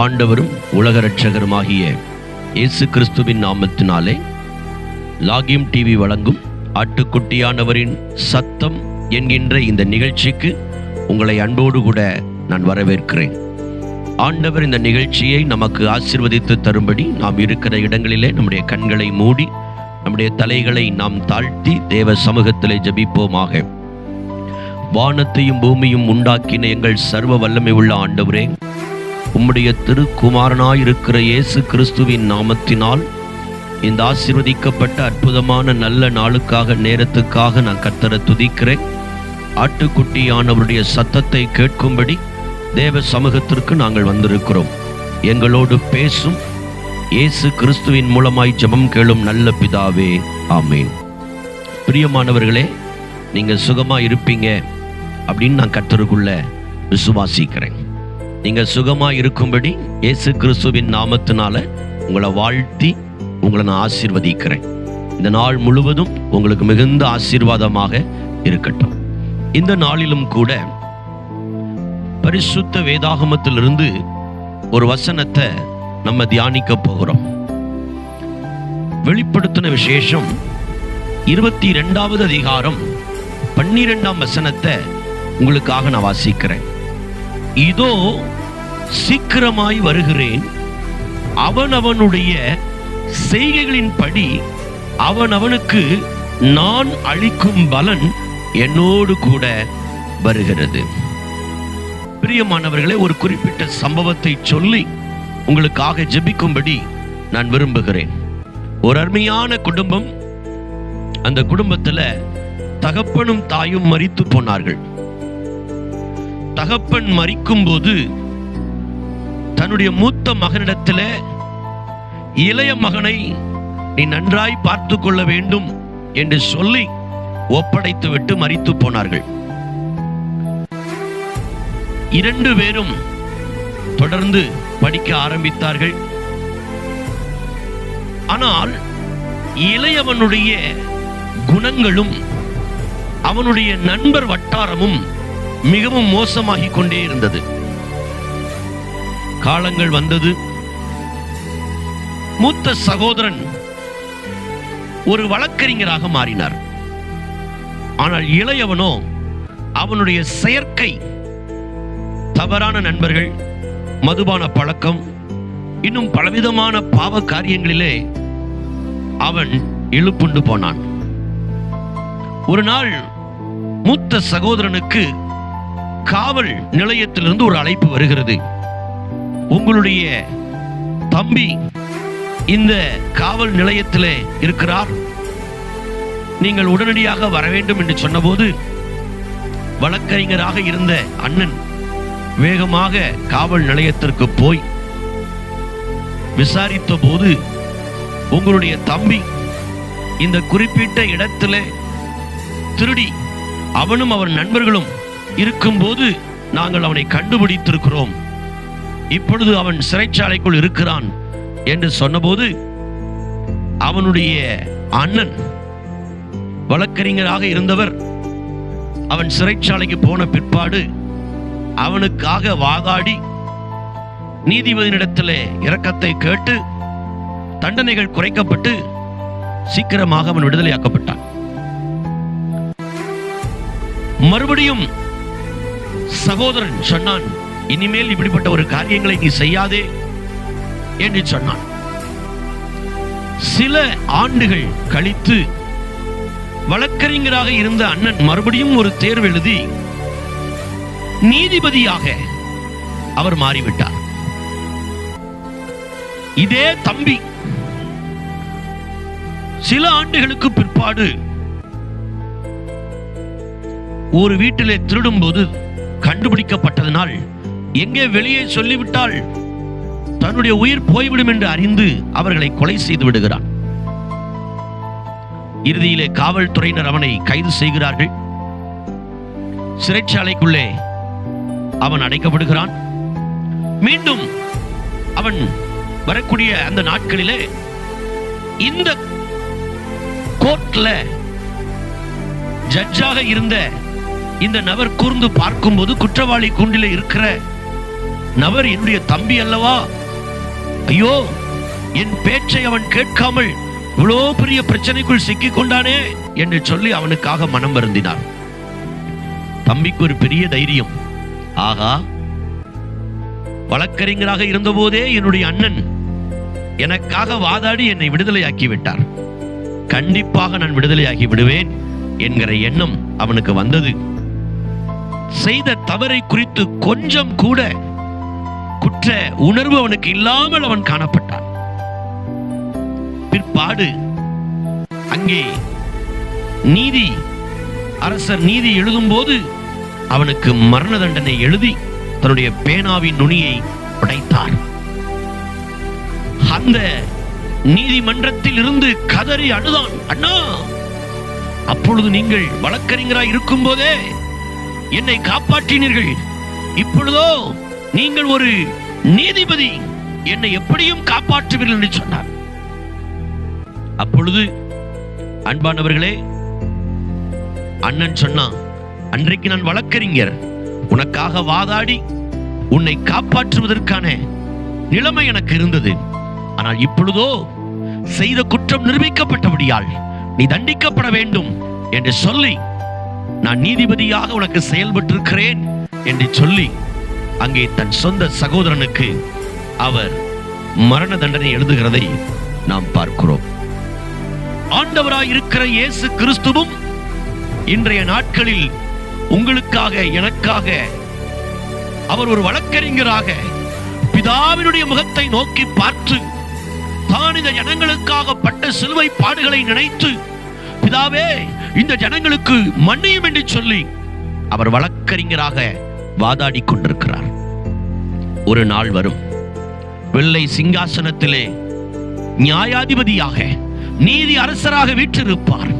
ஆண்டவரும் உலக இரட்சகருமாகிய இயேசு கிறிஸ்துவின் நாமத்தினாலே லாகிம் டிவி வழங்கும் ஆட்டுக்குட்டியானவரின் சத்தம் என்கின்ற இந்த நிகழ்ச்சிக்கு உங்களை அன்போடு கூட நான் வரவேற்கிறேன். ஆண்டவர் இந்த நிகழ்ச்சியை நமக்கு ஆசிர்வதித்து தரும்படி நாம் இருக்கிற இடங்களிலே நம்முடைய கண்களை மூடி நம்முடைய தலைகளை நாம் தாழ்த்தி தேவ சமூகத்திலே ஜபிப்போமாக. வானத்தையும் பூமியும் உண்டாக்கின எங்கள் சர்வ வல்லமை உள்ள ஆண்டவரே உம்முடைய திருக்குமாரனாயிருக்கிற இயேசு கிறிஸ்துவின் நாமத்தினால் இந்த ஆசிர்வதிக்கப்பட்ட அற்புதமான நல்ல நாளுக்காக நேரத்துக்காக நான் கத்தரை துதிக்கிறேன். ஆட்டுக்குட்டியானவருடைய சத்தத்தை கேட்கும்படி தேவ சமூகத்திற்கு நாங்கள் வந்திருக்கிறோம். எங்களோடு பேசும் இயேசு கிறிஸ்துவின் மூலமாய் ஜெபம் கேளும் நல்ல பிதாவே ஆமேன். பிரியமானவர்களே நீங்கள் சுகமாக இருப்பீங்க அப்படின்னு நான் கத்தருக்குள்ள விசுவாசிக்கிறேன். நீங்க சுகமா இருக்கும்படி இயேசு கிறிஸ்துவின் நாமத்தினால உங்களை வாழ்த்தி உங்களை நான் ஆசீர்வதிக்கிறேன். இந்த நாள் முழுவதும் உங்களுக்கு மிகுந்த ஆசீர்வாதமாக இருக்கட்டும். இந்த நாளிலும் கூட பரிசுத்த வேதாகமத்திலிருந்து ஒரு வசனத்தை நம்ம தியானிக்க போகிறோம். வெளிப்படுத்தின விசேஷம் இருபத்தி ரெண்டாவது அதிகாரம் பன்னிரெண்டாம் வசனத்தை உங்களுக்காக நான் வாசிக்கிறேன். இதோ சீக்கிரமாய் வருகிறேன். அவனவனுடைய செய்கைகளின்படி அவனவனுக்கு நான் அளிக்கும் பலன் என்னோடு கூட வருகிறது. பிரியமானவர்களே ஒரு குறிப்பிட்ட சம்பவத்தை சொல்லி உங்களுக்காக ஜெபிக்கும்படி நான் விரும்புகிறேன். ஒரு அருமையான குடும்பம் அந்த குடும்பத்துல தகப்பனும் தாயும் மறித்து போனார்கள். தகப்பன் மறிக்கும் போது தன்னுடைய மூத்த மகனிடத்துல இளைய மகனை நீ நன்றாய் பார்த்து கொள்ள வேண்டும் என்று சொல்லி ஒப்படைத்து விட்டு மறித்து போனார்கள். இரண்டு பேரும் தொடர்ந்து படிக்க ஆரம்பித்தார்கள். ஆனால் இளையவனுடைய குணங்களும் அவனுடைய நண்பர் வட்டாரமும் மிகவும் மோசமாகிக் கொண்டே இருந்தது. காலங்கள் வந்தது. மூத்த சகோதரன் ஒரு வழக்கறிஞராக மாறினார். ஆனால் இளையவனோ அவனுடைய செயற்கை தவறான நண்பர்கள் மதுபான பழக்கம் இன்னும் பலவிதமான பாவ காரியங்களிலே அவன் இழுப்புண்டு போனான். ஒரு நாள் மூத்த சகோதரனுக்கு காவல் நிலையத்திலிருந்து ஒரு அழைப்பு வருகிறது. உங்களுடைய தம்பி இந்த காவல் நிலையத்திலே இருக்கிறார். நீங்கள் உடனடியாக வர வேண்டும் என்று சொன்னபோது வழக்கறிஞராக இருந்த அண்ணன் வேகமாக காவல் நிலையத்திற்கு போய் விசாரித்த போது உங்களுடைய தம்பி இந்த குறிப்பிட்ட இடத்துல திருடி அவனும் அவன் நண்பர்களும் இருக்கும்போது நாங்கள் அவனை கண்டுபிடித்திருக்கிறோம். இப்பொழுது அவன் சிறைச்சாலைக்குள் இருக்கிறான் என்று சொன்னபோது அவனுடைய அண்ணன் வழக்கறிஞராக இருந்தவர் அவன் சிறைச்சாலைக்கு போன பிற்பாடு அவனுக்காக வாதாடி நீதிபதியிடத்தில் இரக்கத்தை கேட்டு தண்டனைகள் குறைக்கப்பட்டு சீக்கிரமாக அவன் விடுதலையாக்கப்பட்டான். மறுபடியும் சகோதரன் சொன்னான் இனிமேல் இப்படிப்பட்ட ஒரு காரியங்களை நீ செய்யாதே என்று சொன்னான். சில ஆண்டுகள் கழித்து வழக்கறிஞராக இருந்த அண்ணன் மறுபடியும் ஒரு தேர்வு எழுதி நீதிபதியாக அவர் மாறிவிட்டார். இதே தம்பி சில ஆண்டுகளுக்கு பிற்பாடு ஒரு வீட்டிலே திருடும்போது கண்டுபிடிக்கப்பட்டதனால் எங்கே வெளியே சொல்லிவிட்டால் தன்னுடைய உயிர் போய்விடும் என்று அறிந்து அவர்களை கொலை செய்து விடுகிறான். இறுதியிலே காவல்துறையினர் அவனை கைது செய்கிறார்கள். சிறைச்சாலைக்குள்ளே அவன் அடைக்கப்படுகிறான். மீண்டும் அவன் வரக்கூடிய அந்த நாட்களிலே இந்த கோர்ட்ல ஜட்ஜாக இருந்த இந்த நபர் கூர்ந்து பார்க்கும்போது குற்றவாளி கூண்டில இருக்கிற நபர் என்னுடைய தம்பி அல்லவா? ஐயோ என் பேச்சை அவன் கேட்காமல் இவ்வளோ பெரிய பிரச்சனைக்குள் சிக்கிக் கொண்டானே என்று சொல்லி அவனுக்காக மனம் வருந்தினார் தம்பிக்கு ஒரு பெரிய தைரியம். ஆகா வழக்கறிஞராக இருந்தபோதே என்னுடைய அண்ணன் எனக்காக வாதாடி என்னை விடுதலையாக்கி விட்டார். கண்டிப்பாக நான் விடுதலையாகி விடுவேன் என்கிற எண்ணம் அவனுக்கு வந்தது. செய்த தவறை குறித்து கொஞ்சம் கூட குற்ற உணர்வு அவனுக்கு இல்லாமல் அவன் காணப்பட்டான். பிற்பாடு அங்கே நீதி அரசர் நீதி எழுதும் போது அவனுக்கு மரண தண்டனை எழுதி தன்னுடைய பேனாவின் நுனியை உடைத்தார். அந்த நீதிமன்றத்தில் இருந்து கதறி அழுதான் அண்ணா அப்பொழுது நீங்கள் வழக்கறிஞராய் இருக்கும் போதே என்னை காப்பாற்றினீர்கள். இப்பொழுதோ நீங்கள் ஒரு நீதிபதி என்னை எப்படியும் காப்பாற்றுவீர்கள் என்று சொன்னார். அப்பொழுது அன்பானவர்களே அண்ணன் சொன்னான் அன்றைக்கு நான் வழக்கறிஞர். உனக்காக வாதாடி உன்னை காப்பாற்றுவதற்கான நிலைமை எனக்கு இருந்தது. ஆனால் இப்பொழுதோ செய்த குற்றம் நிரூபிக்கப்பட்டபடியால் நீ தண்டிக்கப்பட வேண்டும் என்று சொல்லி நான் நீதிபதியாக உனக்கு செயல்பட்டிருக்கிறேன் என்று சொல்லி அங்கே தன் சொந்த சகோதரனுக்கு அவர் மரண தண்டனை எழுதுகிறதை நாம் பார்க்கிறோம். ஆண்டவராய் இருக்கிற இயேசு கிறிஸ்துவும் இன்றைய நாட்களில் உங்களுக்காக எனக்காக அவர் ஒரு வழக்கறிஞராக பிதாவினுடைய முகத்தை நோக்கி பார்த்து தான் இந்த ஜனங்களுக்காக பட்ட சிலுவை பாடுகளை நினைத்து பிதாவே இந்த ஜனங்களுக்கு மன்னியும் என்று சொல்லி அவர் வழக்கறிஞராக வாதாடி கொண்டிருக்கிறார். ஒரு நாள் வரும். வெள்ளை சிங்காசனத்திலே நியாயாதிபதியாக நீதி அரசராக வீற்றிருப்பார்.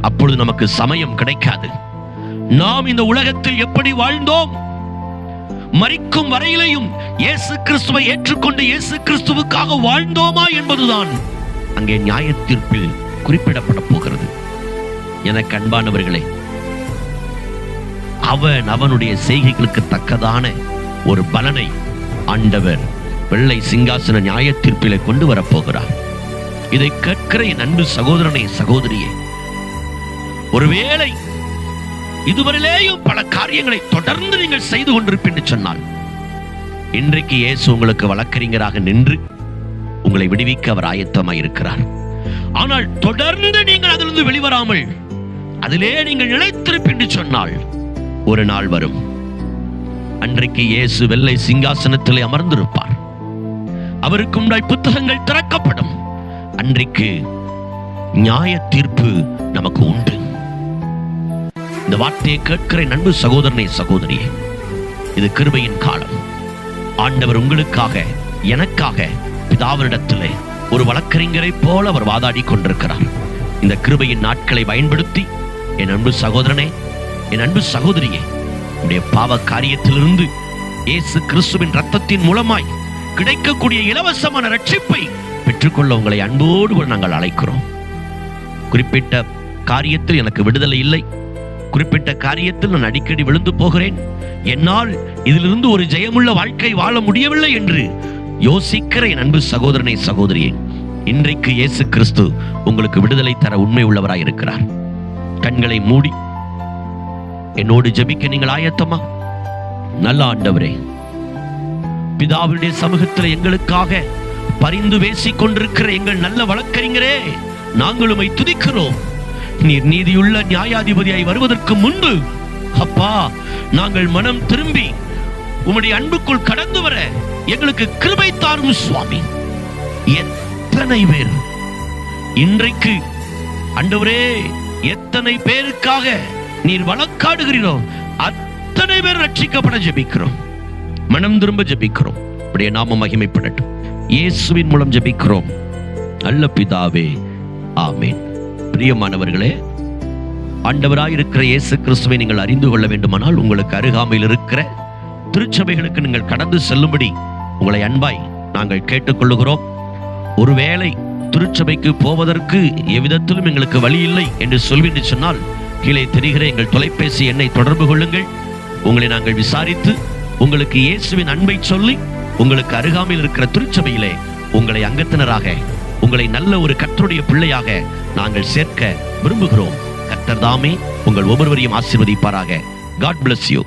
அப்பொழுது நமக்கு சமயம் கிடைக்காது. நாம் இந்த உலகத்தில் எப்படி வாழ்ந்தோம்? மறிக்கும் வரையிலையும் இயேசு கிறிஸ்துவை ஏற்றுக்கொண்டு இயேசு கிறிஸ்துவுக்காக வாழ்ந்தோமா என்பதுதான் அங்கே நியாய தீர்ப்பில் குறிப்பிடப்பட போகிறது. எனக்கு அன்பானவர்களே அவன் அவனுடைய செய்கைகளுக்கு தக்கதான ஒரு பலனை ஆண்டவர் வெள்ளை சிங்காசன நியாய தீர்ப்பிலே கொண்டு வரப்போகிறார் இதை கேட்கிற என் அன்பு சகோதரனை சகோதரியே ஒருவேளை இதுவரையிலேயும் பல காரியங்களை தொடர்ந்து நீங்கள் செய்து கொண்டிருப்பேன்னு சொன்னால் இன்றைக்கு இயேசு உங்களுக்கு வழக்கறிஞராக நின்று உங்களை விடுவிக்க அவர் ஆயத்தமாயிருக்கிறார். ஆனால் தொடர்ந்து நீங்கள் அதிலிருந்து வெளிவராமல் அதிலே நீங்கள் நிலைத்திருப்பீன்னு சொன்னால் ஒரு நாள் வரும். அன்றைக்கு இயேசு வெள்ளை சிங்காசனத்திலே அமர்ந்திருப்பார். அவருக்கு புத்தகங்கள் திறக்கப்படும். அன்றைக்கு நியாய தீர்ப்பு நமக்கு உண்டு. இந்த வார்த்தையை கேட்கிற நண்பு சகோதரனே சகோதரியே இது கிருபையின் காலம். ஆண்டவர் உங்களுக்காக எனக்காக பிதாவினிடத்திலே ஒரு வழக்கறிஞரை போல அவர் வாதாடி கொண்டிருக்கிறார். இந்த கிருபையின் நாட்களை பயன்படுத்தி என் அன்பு சகோதரனே என் அன்பு சகோதரியே உடைய பாவ காரியத்திலிருந்து இயேசு கிறிஸ்துவின் ரத்தத்தின் மூலமாய் கிடைக்கக்கூடிய இலவசமான ரட்சிப்பை பெற்றுக்கொள்ள உங்களை அன்போடு நாங்கள் அழைக்கிறோம். குறிப்பிட்ட காரியத்தில் எனக்கு விடுதலை இல்லை. குறிப்பிட்ட காரியத்தில் நான் அடிக்கடி விழுந்து போகிறேன். என்னால் இதிலிருந்து ஒரு ஜெயமுள்ள வாழ்க்கை வாழ முடியவில்லை என்று யோசிக்கிற என் அன்பு சகோதரனை சகோதரியே இன்றைக்கு இயேசு கிறிஸ்து உங்களுக்கு விடுதலை தர உண்மை உள்ளவராய் இருக்கிறார் கண்களை மூடி. என்னோடு ஜெபிக்க நீங்கள் ஆயத்தமா? நல்ல ஆண்டவரே பிதாவுடைய சமூகத்தில் எங்களுக்காக பரிந்து பேசிக் கொண்டிருக்கிற எங்கள் நல்ல வழக்கறிஞரே நாங்கள் துதிக்கிறோம். நீர் நீதியுள்ள நியாயாதிபதியாய் வருவதற்கு முன்பு அப்பா நாங்கள் மனம் திரும்பி உம்முடைய அன்புக்குள் கடந்து வர எங்களுக்கு கிருபை தாரும் சுவாமி. எத்தனை பேர் இன்றைக்கு அண்டவரே எத்தனை பேருக்காக நீர் வழக்காடுகிறீரோ அத்தனை பேர் ரட்சிக்கப்பட ஜெபிக்கிறோம். மனம் திரும்ப ஜெபிக்கிறோம். அப்படியே நாம மகிமைப்படட்டும். இயேசுவின் மூலம் ஜெபிக்கிறோம். நல்ல பிதாவே ஆமேன். பிரியமானவர்களே ஆண்டவராய் இருக்கிற இயேசு கிறிஸ்துவை நீங்கள் அறிந்து கொள்ள வேண்டுமானால் உங்களுக்கு அருகாமையில் இருக்கிற திருச்சபைகளுக்கு நீங்கள் கடந்து செல்லும்படி உங்களை அன்பாய் நாங்கள் கேட்டுக்கொள்ளுகிறோம். ஒருவேளை திருச்சபைக்கு போவதற்கு எவ்விதத்திலும் எங்களுக்கு வழி இல்லை என்று சொல்வென்று சொன்னால் கீழே தெரிகிற எங்கள் தொலைபேசி எண்ணை தொடர்பு கொள்ளுங்கள். உங்களை நாங்கள் விசாரித்து உங்களுக்கு இயேசுவின் அன்பை சொல்லி உங்களுக்கு அருகாமையில் இருக்கிற திருச்சபையிலே உங்களை அங்கத்தினராக உங்களை நல்ல ஒரு கத்தருடைய பிள்ளையாக நாங்கள் சேர்க்க விரும்புகிறோம். கர்த்தர் தாமே உங்கள் ஒவ்வொருவரையும் ஆசிர்வதிப்பாராக. God bless you